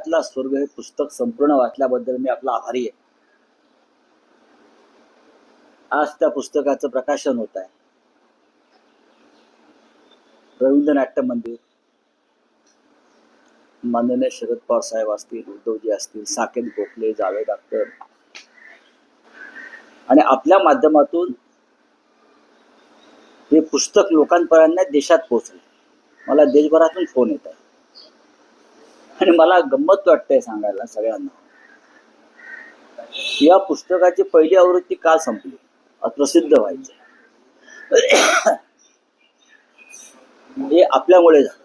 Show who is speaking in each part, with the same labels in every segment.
Speaker 1: पुस्तकातला स्वर्ग हे पुस्तक संपूर्ण वाचल्याबद्दल मी आपला आभारी आहे. आज त्या पुस्तकाचं प्रकाशन होत आहे. रवींद्र नाट्य मंदिर. माननीय शरद पवार साहेब असतील उद्धवजी असतील साकेत गोखले जावेद अख्तर. आणि आपल्या माध्यमातून हे पुस्तक लोकांपर्यंत देशात पोहोचले. मला देशभरातून फोन येत आहे. आणि मला गंमत वाटतंय सांगायला सगळ्यांना. या पुस्तकाची पहिली आवृत्ती का संपली? आज प्रसिद्ध व्हायची. हे आपल्यामुळे झालं.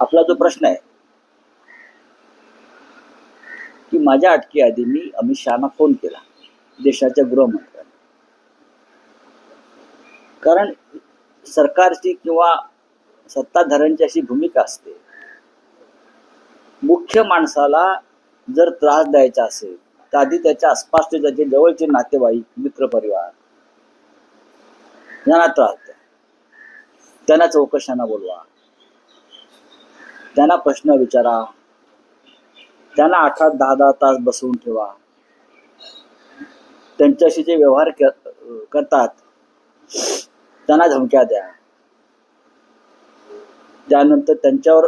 Speaker 1: आपला जो प्रश्न आहे की माझ्या अटकेआधी मी अमित शहाना फोन केला देशाच्या गृहमंत्र्यांना. कारण सरकारची किंवा सत्ताधाऱ्यांची अशी भूमिका असते. मुख्य माणसाला जर त्रास द्यायचा असेल तर आधी त्याच्या आसपासचे त्याचे जवळचे नातेवाईक मित्रपरिवार यांना त्रास द्या. त्यांना चौकशांना बोलवा. त्यांना प्रश्न विचारा. त्यांना आठ आठ दहा दहा तास बसवून ठेवा. त्यांच्याशी जे व्यवहार करतात त्यांना धमक्या द्या. त्यानंतर त्यांच्यावर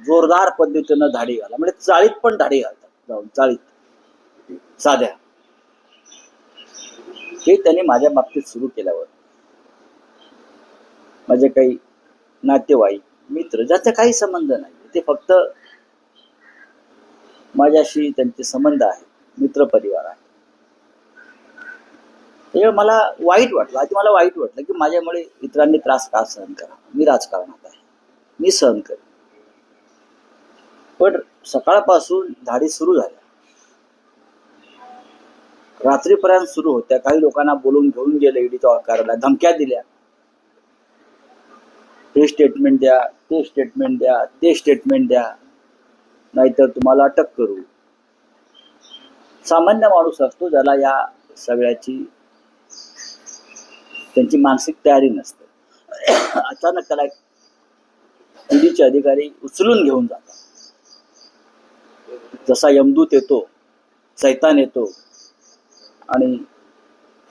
Speaker 1: जोरदार पद्धतीनं धाडी घाला. म्हणजे चाळीत पण धाडी घालतात. जाऊन चाळीत. साध्या. हे त्यांनी माझ्या बाबतीत सुरू केल्यावर. माझे काही नातेवाईक मित्र ज्याचा काही संबंध नाही. ते फक्त माझ्याशी त्यांचे संबंध आहेत. मित्रपरिवार आहे त्यामुळे मला वाईट वाटलं. आधी मला वाईट वाटलं की माझ्यामुळे इतरांनी त्रास का सहन करा मी राजकारणात आहे. मी सहन करेन. पण सकाळपासून धाडी सुरू झाल्या. रात्रीपर्यंत सुरू होत्या. काही लोकांना बोलून घेऊन गेले ईडीच्या कार्यालयात धमक्या दिल्या. हे स्टेटमेंट द्या ते स्टेटमेंट द्या ते स्टेटमेंट द्या. नाहीतर तुम्हाला अटक करू. सामान्य माणूस असतो ज्याला या सगळ्याची त्यांची मानसिक तयारी नसते. अचानक त्याला ईडीचे अधिकारी उचलून घेऊन जातात. जसा यमदूत येतो सैतान येतो आणि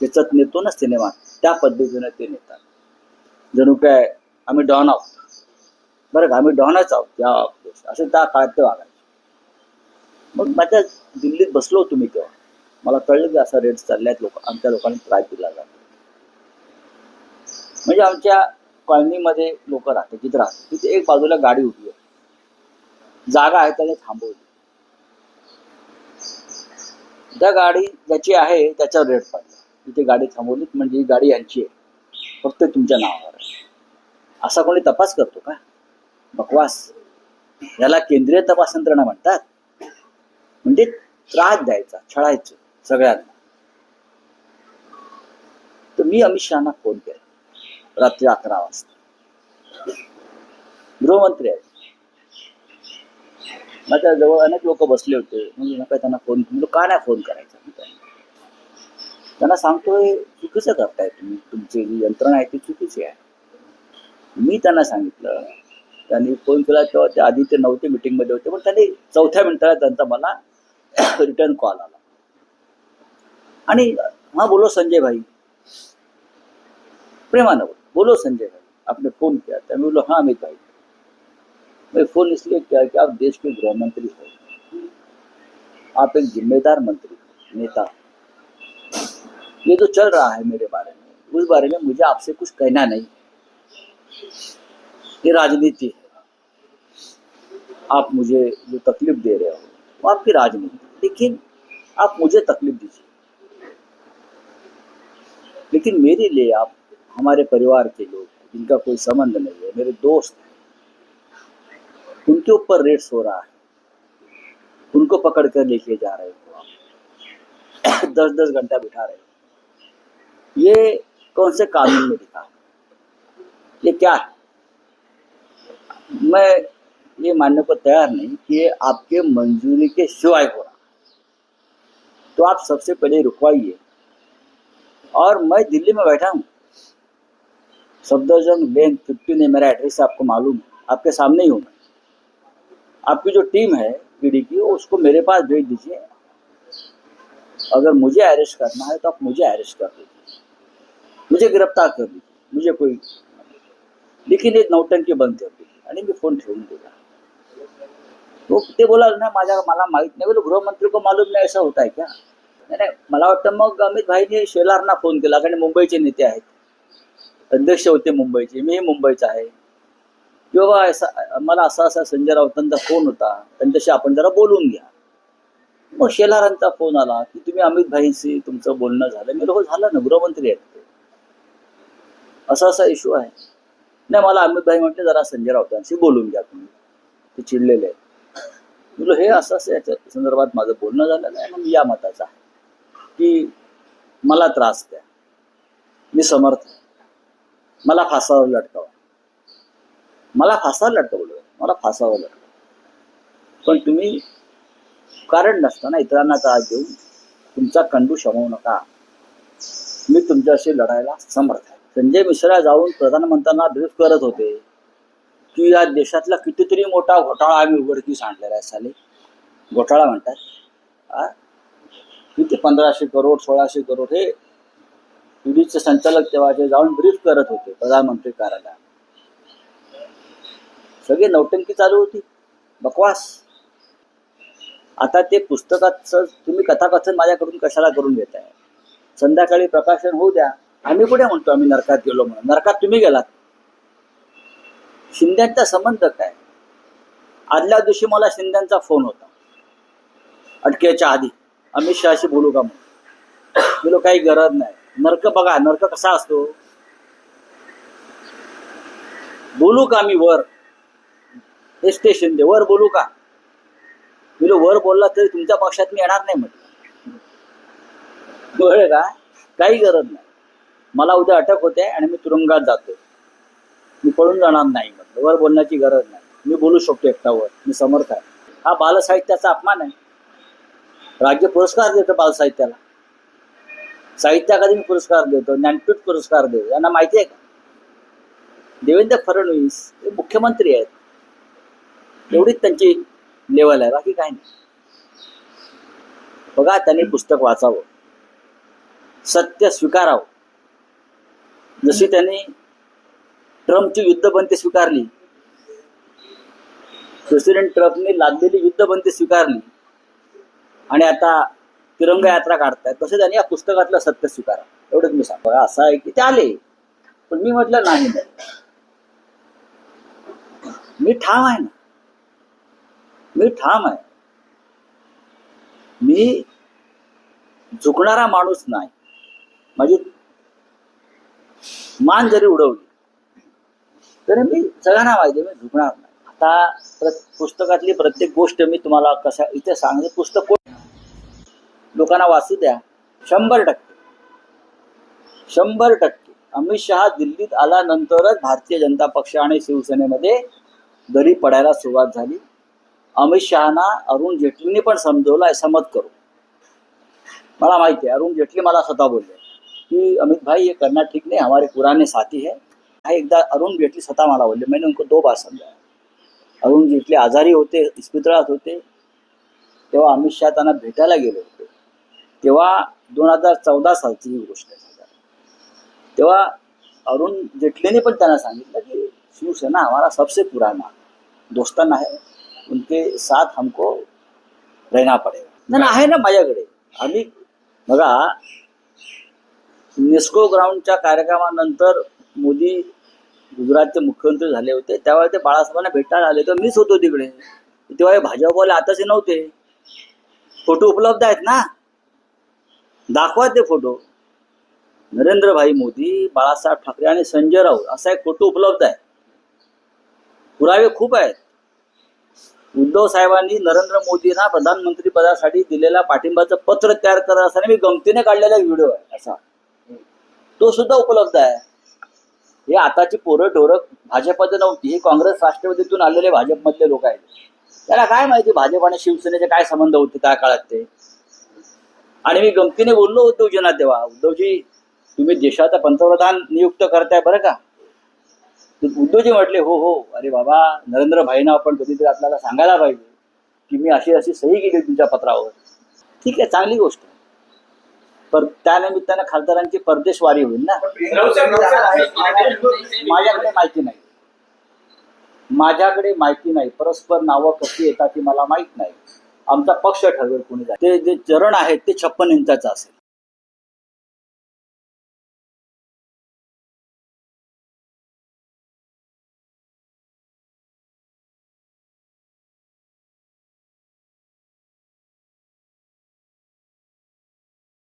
Speaker 1: त्याच्यात नेतो ना सिनेमा त्या पद्धतीने ते नेतात. जणू काय आम्ही डॉन आहोत. बरं का आम्ही डॉनच आहोत. या असं त्या काळात ते वागायचे. मग माझ्या दिल्लीत बसलो होतो मी तेव्हा. मला कळलं की असा रेट चालल्यात लोक आमच्या लोकांनी त्रास दिला जातो. म्हणजे आमच्या कॉलनीमध्ये लोक राहते तिथे राहते तिथे एक बाजूला गाडी उभी आहे. जागा आहे त्याने थांबवली. त्या गाडी ज्याची आहे त्याच्यावर रेट पडला. तिथे गाडी थांबवली म्हणजे ही गाडी यांची आहे. फक्त तुमच्या नावावर आहे. असा कोणी तपास करतो का? बकवास. याला केंद्रीय तपास यंत्रणा म्हणतात. म्हणजे त्रास द्यायचा छळायचं सगळ्यांना. तर मी अमित शहाना फोन केला. रात्री अकरा वाजता. गृहमंत्री आहेत. माझ्या जवळ अनेक लोक बसले होते. म्हणजे नका त्यांना फोन म्हणजे का नाही फोन करायचा? त्यांना सांगतोय चुकीचं करताय तुम्ही. तुमची जी यंत्रणा आहे ती चुकीची आहे. मी त्यांना सांगितलं. त्यांनी फोन केला तेव्हा ते आधी ते नव्हते मिटिंगमध्ये होते पण त्यांनी चौथ्या मिनिटाला त्यांचा मला रिटर्न कॉल आला. आणि हा बोलो संजय भाई. प्रेमानं बोल बोलो संजय भाई, आपने फ़ोन किया था। मैं बोलो हाँ अमित भाई। मैं फ़ोन इसलिए किया कि आप देश के गृह मंत्री हो। आप एक जिम्मेदार मंत्री, नेता। ये जो चल रहा है मेरे बारे में। उस बारे में मुझे आपसे कुछ कहना नहीं ये राजनीति है। आप मुझे जो तकलीफ़ दे रहे हो, वो आपकी राजनीति लेकिन आप मुझे तकलीफ़ दीजिए। लेकिन मेरे लिए आप हमारे परिवार के लोग जिनका कोई संबंध नहीं है, मेरे दोस्त उनके ऊपर रेट्स हो रहा है। उनको पकड़ कर लेके जा रहे हो आप। दस दस घंटा बिठा रहे हो। ये कौन से कानून में लिखा ये क्या है? मैं ये मानने को तैयार नहीं कि ये आपके मंजूरी के सिवाय हो रहा तो आप सबसे पहले रुकवाइए। और मैं दिल्ली में बैठा हूँ। सफदरजंग लेन फिफ्टीन है मेरा एड्रेस आपको मालूम है। आपके सामने ही हूँ मैं। आपकी जो टीम है ईडी की उसको मेरे पास भेज दीजिए। अगर मुझे अरेस्ट करना है तो आप मुझे अरेस्ट कर दीजिए। मुझे गिरफ़्तार कर दीजिए। मुझे कोई लेकिन एक नौटंकी बंद कर दीजिए। आणि मी फ़ोन ठेवून दिला तो ते बोला ना माझ्या मला माहित नाही बोलो गृहमंत्री को मालूम नाही ऐसा होता है क्या? नाही नाही, मला वाटतं मग अमित भाईने शेलारना फ़ोन केला कारण मुंबईचे नेते आहेत अध्यक्ष होते मुंबईचे. मीही मुंबईचा आहे. किंवा असा मला असा असा संजय राऊतांचा फोन होता. त्यांच्याशी आपण जरा बोलून घ्या. मग शेलारांचा फोन आला की तुम्ही अमित भाईंशी तुमचं बोलणं झालं. मी हो झालं ना गृहमंत्री आहेत ते. असा असा इश्यू आहे. नाही मला अमित भाई म्हटले जरा संजय राऊतांशी बोलून घ्या तुम्ही. ते चिडलेले आहेत. बोलो हे असं असं याच्या संदर्भात माझं बोलणं झालेलं आहे. मग मी या मताचा आहे की मला त्रास द्या. मी समर्थ आहे. मला फासावर लटकावा. मला फासावर लटकवलं मला फासावर लटकव. पण तुम्ही कारण नसताना इतरांना त्रास देऊन तुमचा कंडू शमवू नका. मी तुमच्याशी लढायला समर्थ आहे. संजय मिश्रा जाऊन प्रधानमंत्र्यांना ब्रीफ करत होते. की या देशातला कितीतरी मोठा घोटाळा आम्ही उघडकीस आणलेला आहे साले. घोटाळा म्हणतात. किती पंधराशे करोड सोळाशे करोड हे ईडीचे संचालक तेव्हाचे जाऊन ब्रीफ करत होते प्रधानमंत्री कार्यालयात. सगळी नौटंकी चालू होती. बकवास. आता ते पुस्तकाचं तुम्ही कथाकथन माझ्याकडून कशाला करून घेताय? संध्याकाळी प्रकाशन होऊ द्या. आम्ही कुठे म्हणतो आम्ही नरकात गेलो म्हणून? नरकात तुम्ही गेलात. शिंद्यांचा संबंध काय? आदल्या दिवशी मला शिंद्यांचा फोन होता. अटकेच्या आधी. अमित शहाशी बोलू का म्हणून? बोलो काही गरज नाही. नरक बघा नरक कसा असतो? बोलू का मी वर? हे स्टेशन दे वर बोलू का? मी वर बोलला तरी तुमच्या पक्षात मी येणार नाही म्हटलं बरं का? काही गरज नाही. मला उद्या अटक होते आणि मी तुरुंगात जातो मी पळून जाणार नाही म्हटलं. वर बोलण्याची गरज नाही. मी बोलू शकतो एकटावर. मी समर्थ आहे. हा बालसाहित्याचा अपमान आहे. राज्य पुरस्कार देतो बालसाहित्याला. साहित्य अकादमी पुरस्कार देतो ज्ञानपीठ पुरस्कार देतो. यांना माहिती आहे का? देवेंद्र फडणवीस हे मुख्यमंत्री आहेत. एवढीच त्यांची लेवल आहे बाकी काय नाही. बघा त्यांनी पुस्तक वाचावं. सत्य स्वीकारावं. जशी त्यांनी ट्रम्पची युद्धबंदी स्वीकारली प्रेसिडेंट ट्रम्पने लादलेली युद्धबंदी स्वीकारली आणि आता तिरंगा यात्रा काढतायत. तसे त्यांनी या पुस्तकातलं सत्य स्वीकारा. एवढंच मी सांग बघा असं आहे की ते आले. पण मी म्हटलं नाही. मी ठाम आहे ना. मी ठाम आहे. मी झुकणारा माणूस नाही. माझी मान जरी उडवली तरी मी सगळ्यांना माहिती मी झुकणार नाही. आता प्र- पुस्तकातली प्रत्येक गोष्ट मी तुम्हाला कशा इथे सांगते. पुस्तक कोण लोकांना वाचू द्या. शंभर टक्के. शंभर टक्के. अमित शहा दिल्लीत आल्यानंतरच भारतीय जनता पक्ष आणि शिवसेनेमध्ये दरी पडायला सुरुवात झाली. अमित शहाना अरुण जेटलीने पण समजवलं आहे समज करू मला माहिती आहे अरुण जेटली मला स्वतः बोलले. कि अमित भाई ये करना ठीक नहीं हमारे पुराने साथी है. एकदा अरुण जेटली स्वतः मला बोलले मैंने उनको दो बार समजाया. अरुण जेटली आजारी होते इस्पितळात होते. तेव्हा अमित शहा त्यांना भेटायला गेले. होते तेव्हा दोन हजार चौदा सालची ही गोष्ट आहे. तेव्हा अरुण जेटलीने पण त्यांना सांगितलं की शिवसेना हमारा सबसे पुराना दोस्ताना आहे. उनके साथ हमको रहना पडेल ना आहे ना माझ्याकडे. आम्ही बघा नेस्को ग्राउंडच्या कार्यक्रमानंतर मोदी गुजरातचे मुख्यमंत्री झाले होते. त्यावेळी ते बाळासाहेबांना भेटायला आले तर मीच होतो तिकडे. तेव्हा हे भाजपवाले आताचे नव्हते. फोटो उपलब्ध आहेत ना? दाखवा ते फोटो. नरेंद्रभाई मोदी बाळासाहेब ठाकरे आणि संजय राऊत असा एक फोटो उपलब्ध आहे. पुरावे खूप आहेत. उद्धव साहेबांनी नरेंद्र मोदींना प्रधानमंत्री पदासाठी दिलेल्या पाठिंबाचं पत्र तयार करत असताना मी गमतीने काढलेला व्हिडिओ आहे असा. तो सुद्धा उपलब्ध आहे. हे आताची पोरं ढोरं भाजपमध्ये नव्हती हे काँग्रेस राष्ट्रवादीतून आलेले भाजपमधले लोक आहेत. त्याला काय माहिती भाजप आणि शिवसेनेचे काय संबंध होते त्या काळात ते? आणि मी गमतीने बोललो उद्धवजींना तेव्हा उद्धवजी तुम्ही देशाचा पंतप्रधान नियुक्त करताय बरं का? उद्धवजी म्हटले हो हो अरे बाबा नरेंद्र भाईना आपण कधीतरी आपल्याला सांगायला पाहिजे की मी अशी अशी सही केली तुमच्या पत्रावर. ठीक आहे चांगली गोष्ट पर त्यानिमित्तानं खासदारांची परदेशवारी होईल ना? माझ्याकडे माहिती नाही. माझ्याकडे माहिती नाही. परस्पर नावं कशी येतात ती मला माहीत नाही. आमचा पक्ष ठरवेल कोणी जाईल. ते जे चरण आहेत ते छप्पन इंचाचं असेल.